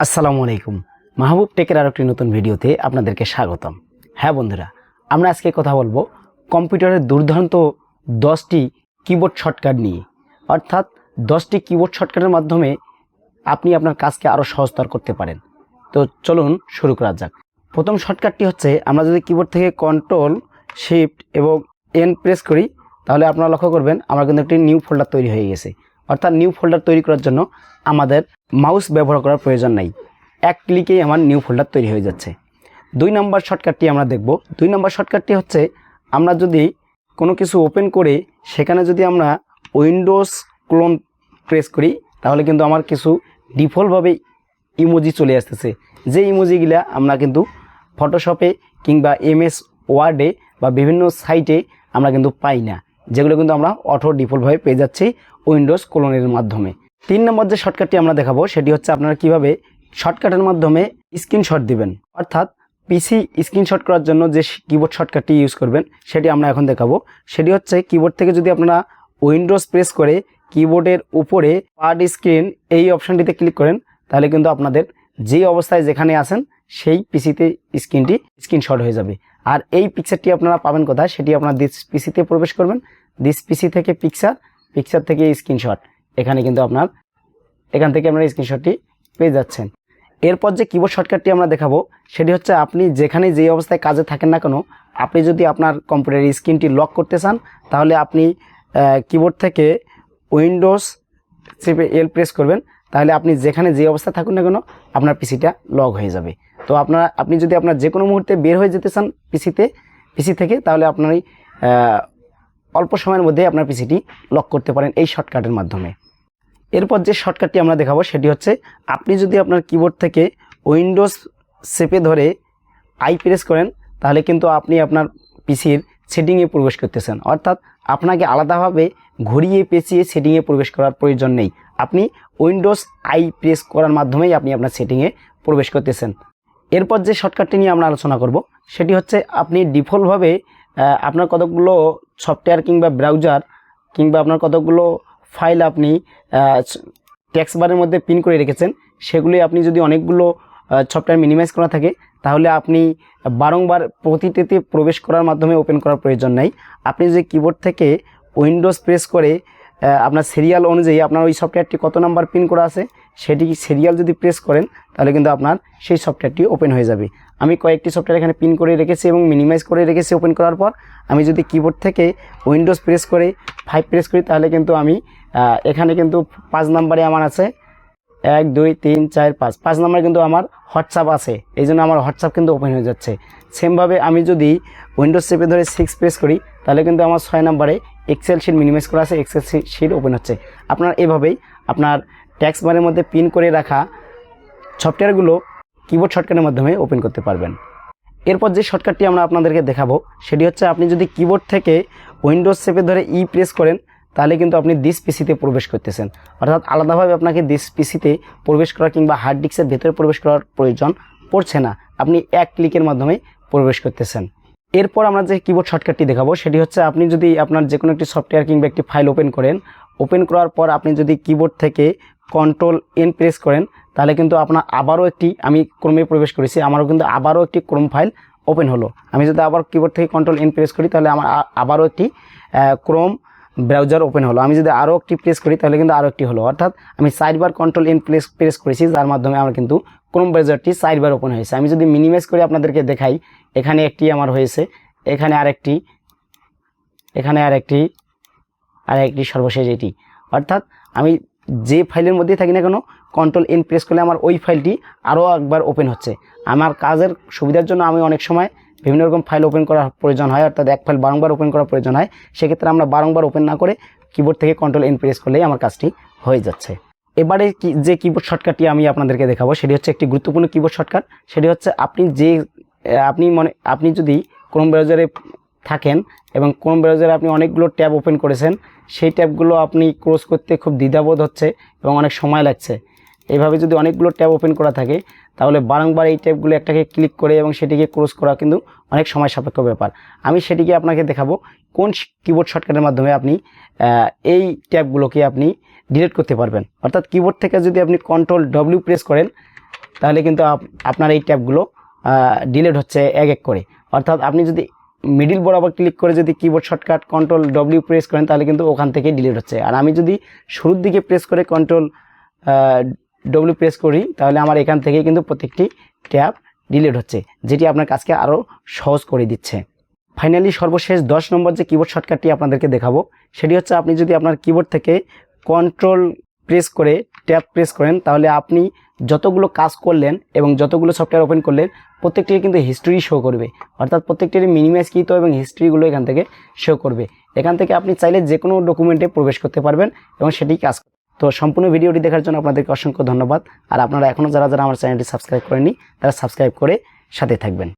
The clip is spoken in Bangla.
আসসালামু আলাইকুম। মাহবুব টেকের আরও একটি নতুন ভিডিওতে আপনাদেরকে স্বাগতম। হ্যাঁ বন্ধুরা, আমরা আজকে কথা বলব কম্পিউটারের দুর্দান্ত দশটি কিবোর্ড শর্টকাট নিয়ে। অর্থাৎ দশটি কিবোর্ড শর্টকাটের মাধ্যমে আপনি আপনার কাজকে আরও সহজতর করতে পারেন। তো চলুন শুরু করা যাক। প্রথম শর্টকাটটি হচ্ছে, আমরা যদি কিবোর্ড থেকে কন্ট্রোল শিফট এবং এন প্রেস করি, তাহলে আপনারা লক্ষ্য করবেন, আমার কিন্তু একটি নিউ ফোল্ডার তৈরি হয়ে গেছে। অর্থাৎ নিউ ফোল্ডার তৈরি করার জন্য আমাদের মাউস ব্যবহার করার প্রয়োজন নাই। এক ক্লিকেই আমার নিউ ফোল্ডার তৈরি হয়ে যাচ্ছে। দুই নম্বর শর্টকাটটি আমরা দেখব। দুই নম্বর শর্টকাটটি হচ্ছে, আমরা যদি কোনো কিছু ওপেন করে সেখানে যদি আমরা উইন্ডোজ ক্লোন প্রেস করি, তাহলে কিন্তু আমার কিছু ডিফল্টভাবে ইমোজি চলে আসতেছে। যে ইমোজিগুলা আমরা কিন্তু ফটোশপে কিংবা এমএস ওয়ার্ডে বা বিভিন্ন সাইটে আমরা কিন্তু পাই না। যেগুলো কিন্তু আমরা অটো ডিফল্টভাবে পেয়ে যাচ্ছি। উইন্ডোজ ক্লোনের মাধ্যমে। তিন নম্বর যে শর্টকাটটি আমরা দেখাবো, সেটি হচ্ছে আপনারা কীভাবে শর্টকাটের মাধ্যমে স্ক্রিনশট দিবেন। অর্থাৎ পিসি স্ক্রিনশট করার জন্য যে কিবোর্ড শর্টকাটটি ইউজ করবেন, সেটি আমরা এখন দেখাবো। সেটি হচ্ছে কিবোর্ড থেকে যদি আপনারা উইন্ডোজ প্রেস করে কিবোর্ডের উপরে পার্ট স্ক্রিন এই অপশনটিতে ক্লিক করেন, তাহলে কিন্তু আপনাদের যে অবস্থায় যেখানে আছেন, সেই পিসিতে স্ক্রিনটি স্ক্রিনশট হয়ে যাবে। আর এই পিকচারটি আপনারা পাবেন কোথায়, সেটি আপনারা দিস পিসিতে প্রবেশ করবেন। দিস পিসি থেকে পিকচার পিকচার থেকে স্ক্রিনশট এখানে কিন্তু আপনার, এখান থেকে আপনার স্ক্রিনশটটি পেয়ে যাচ্ছেন। এরপর যে কিবোর্ড শর্টকাটটি আমরা দেখাবো, সেটি হচ্ছে আপনি যেখানে যে অবস্থায় কাজে থাকেন না কেন, আপনি যদি আপনার কম্পিউটারের স্ক্রিনটি লক করতে চান, তাহলে আপনি কিবোর্ড থেকে উইন্ডোজ চেপে এল প্রেস করবেন। তাহলে আপনি যেখানে যে অবস্থায় থাকুন না কেন, আপনার পিসিটা লক হয়ে যাবে। তো আপনার, আপনি যদি আপনার যে কোনো মুহূর্তে বের হয়ে যেতে চান পিসিতে পিসি থেকে, তাহলে আপনার অল্প সময়ের মধ্যে আপনার পিসিটি লক করতে পারেন এই শর্টকাটের মাধ্যমে। এরপর যে শর্টকাটটি আমরা দেখাবো, সেটি হচ্ছে আপনি যদি আপনার কিবোর্ড থেকে উইন্ডোজ চেপে ধরে আই প্রেস করেন, তাহলে কিন্তু আপনি আপনার পিসির সেটিংয়ে প্রবেশ করতেছেন। অর্থাৎ আপনাকে আলাদাভাবে ঘুরিয়ে, পেঁচিয়ে সেটিংয়ে প্রবেশ করার প্রয়োজন নেই। আপনি উইন্ডোজ আই প্রেস করার মাধ্যমেই আপনি আপনার সেটিংয়ে প্রবেশ করতেছেন। এরপর যে শর্টকাটটি নিয়ে আমরা আলোচনা করব, সেটি হচ্ছে আপনি ডিফল্টভাবে আপনার কতগুলো সফটওয়্যার কিংবা ব্রাউজার কিংবা আপনার কতগুলো ফাইল আপনি ট্যাক্স বারের মধ্যে পিন করে রেখেছেন, সেগুলি আপনি যদি অনেকগুলো সফটওয়্যার মিনিমাইজ করা থাকে, তাহলে আপনি বারংবার প্রতিটিতে প্রবেশ করার মাধ্যমে ওপেন করার প্রয়োজন নাই। আপনি যদি কিবোর্ড থেকে উইন্ডোজ প্রেস করে আপনার সিরিয়াল অনুযায়ী আপনার ওই সফটওয়্যারটি কত নাম্বার পিন করা আছে, সেটি সিরিয়াল যদি প্রেস করেন, তাহলে কিন্তু আপনার সেই সফটওয়্যারটি ওপেন হয়ে যাবে। আমি কয়েকটি সফটওয়্যার এখানে পিন করে রেখেছি এবং মিনিমাইজ করে রেখেছি ওপেন করার পর, আমি যদি কিবোর্ড থেকে উইন্ডোজ প্রেস করে ফাইভ প্রেস করি, তাহলে কিন্তু আমি এখানে কিন্তু পাঁচ নাম্বারে আমার আছে এক, দুই, তিন, চার, পাঁচ। পাঁচ নাম্বার কিন্তু আমার হোয়াটসঅ্যাপ আছে। এই জন্য আমার হোয়াটসঅ্যাপ কিন্তু ওপেন হয়ে যাচ্ছে। সেমভাবে আমি যদি উইন্ডোজ চেপে ধরে সিক্স প্রেস করি, তাহলে কিন্তু আমার ছয় নাম্বারে এক্সেল শিট মিনিমাইজ করা আছে। এক্সেল শিট ওপেন হচ্ছে। আপনার এভাবেই আপনার ট্যাক্স বারের মধ্যে পিন করে রাখা সফটওয়্যারগুলো কিবোর্ড শর্টকাটের মাধ্যমে ওপেন করতে পারবেন। এরপর যে শর্টকাটটি আমরা আপনাদেরকে দেখাবো, সেটি হচ্ছে আপনি যদি কিবোর্ড থেকে উইন্ডোজ চেপে ধরে ই প্রেস করেন তাহলে কিন্তু আপনি দিস পিসিতে প্রবেশ করতেছেন। অর্থাৎ আলাদাভাবে আপনাকে দিস পিসিতে প্রবেশ করা কিংবা হার্ড ডিস্কের ভেতরে প্রবেশ করার প্রয়োজন পড়ছে না। আপনি এক ক্লিকের মাধ্যমে প্রবেশ করতেছেন। এরপর আমরা যে কিবোর্ড শর্টকাটটি দেখাবো, সেটি হচ্ছে আপনি যদি আপনার যে কোনো একটি সফটওয়্যার কিংবা একটি ফাইল ওপেন করেন ওপেন করার পর আপনি যদি কিবোর্ড থেকে কন্ট্রোল এন প্রেস করেন, তাহলে কিন্তু আপনার আবারও একটি, আমি ক্রমে প্রবেশ করেছি, আমারও কিন্তু আবারও একটি ক্রোম ফাইল ওপেন হলো। আমি যদি আবার কিবোর্ড থেকে কন্ট্রোল এন প্রেস করি, তাহলে আমার আবারও একটি ক্রোম ব্রাউজার ওপেন হলো। আমি যদি আরও একটি প্রেস করি, তাহলে কিন্তু আরও একটি হলো। অর্থাৎ আমি sidebar control N press press করেছি, যার মাধ্যমে আমার কিন্তু ক্রোম ব্রাউজারটি সাইডবার ওপেন হয়েছে। আমি যদি মিনিমাইজ করে আপনাদেরকে দেখাই, এখানে একটি আমার হয়েছে, এখানে আরেকটি এখানে আরেকটি আর একটি সর্বশেষ এটি। অর্থাৎ আমি যে ফাইলের মধ্যে থাকি না কেন কন্ট্রোল এন প্রেস করলে আমার ওই ফাইলটি আরও একবার ওপেন হচ্ছে। আমার কাজের সুবিধার জন্য আমি অনেক সময় বিভিন্ন রকম ফাইল ওপেন করার প্রয়োজন হয়, অর্থাৎ এক ফাইল বারংবার ওপেন করার প্রয়োজন হয়, সেক্ষেত্রে আমরা বারংবার ওপেন না করে কিবোর্ড থেকে কন্ট্রোল এন প্রেস করলেই আমার কাজটি হয়ে যাচ্ছে। এবারে কি, যে কিবোর্ড শর্টকাটটি আমি আপনাদেরকে দেখাবো, সেটি হচ্ছে একটি গুরুত্বপূর্ণ কিবোর্ড শর্টকাট সেটি হচ্ছে আপনি যে আপনি মনে, আপনি যদি ক্রোম ব্রাউজারে থাকেন এবং ক্রোম ব্রাউজারে আপনি অনেকগুলো ট্যাব ওপেন করেছেন, সেই ট্যাবগুলো আপনি ক্লোজ করতে খুব দ্বিধাবোধ হচ্ছে এবং অনেক সময় লাগছে। এভাবে যদি অনেকগুলো ট্যাব ওপেন করা থাকে তাহলে বারংবার এই ট্যাবগুলো একটাকে ক্লিক করে এবং সেটিকে ক্লোজ করা কিন্তু অনেক সময় সাপেক্ষ ব্যাপার। আমি সেটিকে আপনাকে দেখাবো কোন কিবোর্ড শর্টকাটের মাধ্যমে আপনি এই ট্যাবগুলোকে আপনি ডিলিট করতে পারবেন। অর্থাৎ কিবোর্ড থেকে যদি আপনি কন্ট্রোল ডব্লিউ প্রেস করেন, তাহলে কিন্তু আপ- আপনার এই ট্যাবগুলো ডিলেট হচ্ছে এক এক করে। অর্থাৎ আপনি যদি মিডিল বরাবর ক্লিক করে যদি keyboard shortcut control W press করেন, তাহলে কিন্তু ওখান থেকে ডিলিট হচ্ছে। আর আমি যদি শুরুর দিকে প্রেস করে কন্ট্রোল ডব্লিউ প্রেস করি, তাহলে আমার এখান থেকে কিন্তু প্রত্যেকটি ট্যাব ডিলিট হচ্ছে, যেটি আপনার কাজকে আরও সহজ করে দিচ্ছে ফাইনালি সর্বশেষ দশ নম্বর যে কিবোর্ড শর্টকাটটি আপনাদেরকে দেখাবো, সেটি হচ্ছে আপনি যদি আপনার কিবোর্ড থেকে কন্ট্রোল প্রেস করে ট্যাব প্রেস করেন, তাহলে আপনি যতগুলো কাজ করলেন এবং যতগুলো সফটওয়্যার ওপেন করলেন, প্রত্যেকটির কিন্তু হিস্ট্রি শো করবে অর্থাৎ প্রত্যেকটির মিনিমাইজ কৃত এবং হিস্ট্রিগুলো এখান থেকে শো করবে এখান থেকে আপনি চাইলে যে কোনো ডকুমেন্টে প্রবেশ করতে পারবেন এবং সেটি কাজ। তো সম্পূর্ণ ভিডিওটি দেখার জন্য আপনাদেরকে অসংখ্য ধন্যবাদ। আর আপনারা এখনও যারা যারা আমার চ্যানেলটি সাবস্ক্রাইব করেনি তারা সাবস্ক্রাইব করে সাথে থাকবেন।